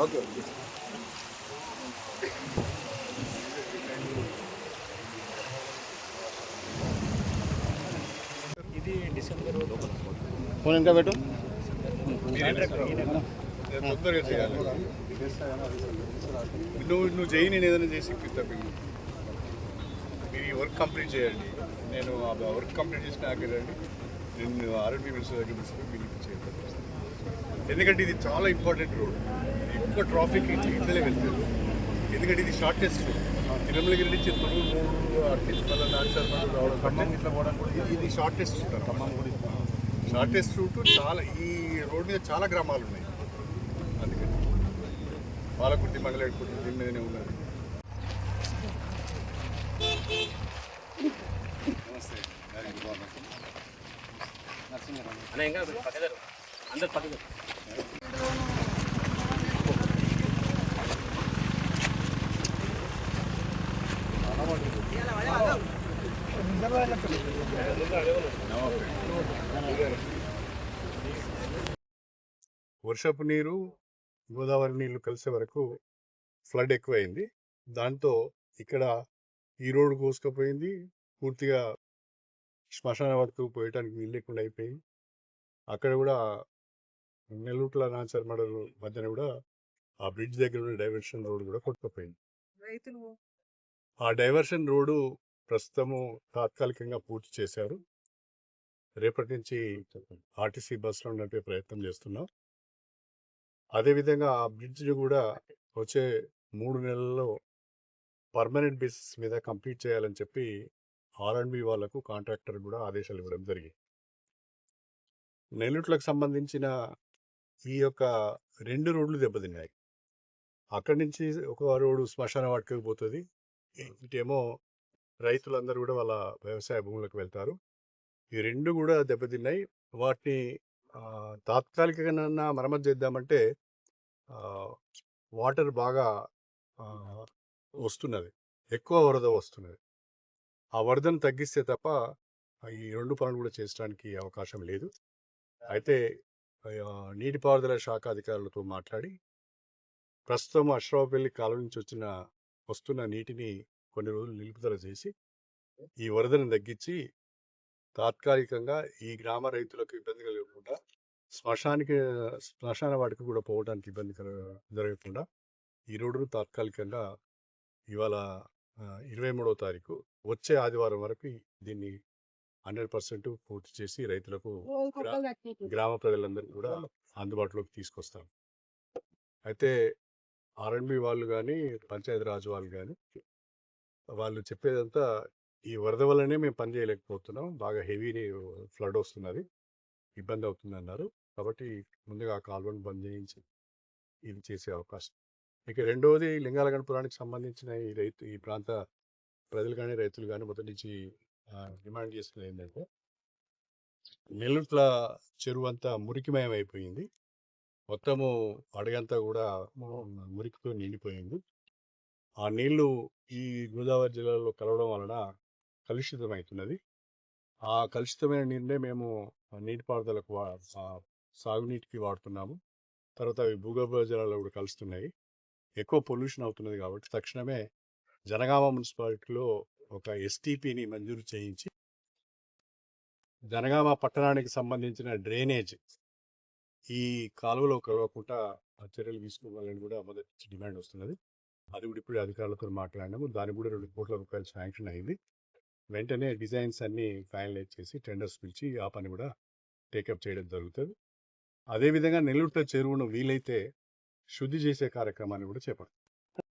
Okay. ఇది December phone ఇంకా పెట్టు తొందరగా చేయాలి నువ్వు నువ్వు చేయి నేను ఏదైనా చేసి ఇప్పిస్తా మీకు మీరు ఈ వర్క్ కంప్లీట్ చేయండి నేను ఆ వర్క్ కంప్లీట్ చేసిన రండి నేను ఆర్ఎంపీ మినిస్టర్ దగ్గర తీసుకుని మీకు ఇప్పించేయండి ఎందుకంటే ఇది చాలా ఇంపార్టెంట్ రోడ్ ఎక్కువ ట్రాఫిక్ ఇట్లనే వెళ్తుంది. ఎందుకంటే ఇది షార్టెస్ట్ తిరుమలగిరి నుంచి తొమ్మిది మూడు అట్లీస్ట్ నాచార్ రావడం ఖమ్మం ఇట్లా పోవడం కూడా ఇది షార్టెస్ట్ ఖమ్మం కూడా షార్టెస్ట్ రూట్ చాలా ఈ రోడ్ మీద చాలా గ్రామాలు ఉన్నాయి. అందుకని. పాలకుర్తి మంగళకుర్తి దీని మీదనే ఉన్నది నమస్తే అన్న ఇంకా పక్కదారు అందరు పక్కదారు వర్షపు నీరు గోదావరి నీళ్ళు కలిసే వరకు ఫ్లడ్ ఎక్కువైంది. దాంతో ఇక్కడ ఈ రోడ్డు కోసుకపోయింది. పూర్తిగా శ్మశాన వరకు పోయటానికి వీలు లేకుండా అయిపోయింది అక్కడ కూడా నెల్లూట్ల నాచర్ మడలు మధ్యన కూడా ఆ బ్రిడ్జ్ దగ్గర ఉన్న డైవర్షన్ రోడ్ కూడా కొట్టుకుపోయింది. రైతులు? ఆ డైవర్షన్ రోడ్డు ప్రస్తుతము తాత్కాలికంగా పూర్తి చేశారు. రేపటి నుంచి ఆర్టీసీ బస్సులో నడిపే ప్రయత్నం చేస్తున్నాం. అదేవిధంగా ఆ బ్రిడ్జ్ కూడా వచ్చే మూడు నెలల్లో పర్మనెంట్ బేసిస్ మీద కంప్లీట్ చేయాలని చెప్పి ఆర్ అండ్ బి వాళ్ళకు కాంట్రాక్టర్ కూడా ఆదేశాలు ఇవ్వడం జరిగింది. నెల్లూట్లకు సంబంధించిన ఈ యొక్క రెండు రోడ్లు దెబ్బతిన్నాయి. అక్కడి నుంచి ఒక రోడ్డు శ్మశాన వాటికి పోతుంది. ఇటేమో రైతులందరూ కూడా వాళ్ళ వ్యవసాయ భూములకు వెళ్తారు. ఈ రెండు కూడా దెబ్బతిన్నాయి. వాటిని తాత్కాలికంగా మరమ్మతు చేద్దామంటే వాటర్ బాగా వస్తున్నది. ఎక్కువ వరద వస్తున్నది. ఆ వరదను తగ్గిస్తే తప్ప ఈ రెండు పనులు కూడా చేసడానికి అవకాశం లేదు. అయితే నీటిపారుదల శాఖ అధికారులతో మాట్లాడి ప్రస్తుతం అశ్రావపల్లి కాలువ నుంచి వచ్చిన వస్తున్న నీటిని కొన్ని రోజులు నిలుపుదల చేసి ఈ వరదను తగ్గించి తాత్కాలికంగా ఈ గ్రామ రైతులకు ఇబ్బంది కలగకుండా శ్మశానికి శ్మశాన వాటికి కూడా పోవడానికి ఇబ్బంది కల- జరగకుండా ఈ రోడ్డును తాత్కాలికంగా ఇవాళ ఇరవై మూడవ తారీఖు వచ్చే ఆదివారం వరకు దీన్ని హండ్రెడ్ పర్సెంట్ పూర్తి చేసి రైతులకు గ్రామ ప్రజలందరికీ కూడా అందుబాటులోకి తీసుకొస్తాం. అయితే ఆర్ఎండ్బి వాళ్ళు కానీ పంచాయతీ రాజ్ వాళ్ళు కానీ వాళ్ళు చెప్పేదంతా ఈ వరద వల్లనే మేము పని చేయలేకపోతున్నాం. బాగా హెవీ ఫ్లడ్ వస్తున్నది. ఇబ్బంది అవుతుంది అన్నారు కాబట్టి ముందుగా ఆ కాలువను బంద్ చేయించి ఇది చేసే అవకాశం ఇక రెండవది లింగాలగణపురానికి సంబంధించిన ఈ రైతు ఈ ప్రాంత ప్రజలు కానీ రైతులు కానీ మొదటి నుంచి డిమాండ్ చేస్తున్నది ఏంటంటే నెల్లుట్ల చెరువు అంతా మురికిమయం అయిపోయింది మొత్తము అడగంతా కూడా మురికితో నిండిపోయింది. ఆ నీళ్ళు ఈ గోదావరి జిల్లాలో కలవడం వలన కలుషితమవుతున్నది ఆ కలుషితమైన నీరునే మేము నీటిపారుదలకు వా సాగునీటికి వాడుతున్నాము. తర్వాత అవి భూగర్భ జలాల్లో కూడా కలుస్తున్నాయి. ఎక్కువ పొల్యూషన్ అవుతున్నది కాబట్టి తక్షణమే జనగామ మున్సిపాలిటీలో ఒక ఎస్టీపీని మంజూరు చేయించి జనగామ పట్టణానికి సంబంధించిన డ్రైనేజ్ ఈ కాలువలో కలవకుండా చర్యలు తీసుకోవాలని కూడా మొదటి డిమాండ్ వస్తున్నది. అది కూడా ఇప్పుడు అధికారులతో మాట్లాడినాము. దానికి కూడా రెండు కోట్ల రూపాయలు శాంక్షన్ అయింది. వెంటనే డిజైన్స్ అన్నీ ఫైనలైజ్ చేసి టెండర్స్ పిలిచి ఆ పని కూడా టేకప్ చేయడం జరుగుతుంది. అదేవిధంగా నెల్లూరుతో చెరువును వీలైతే శుద్ధి చేసే కార్యక్రమాన్ని కూడా చేపడుతుంది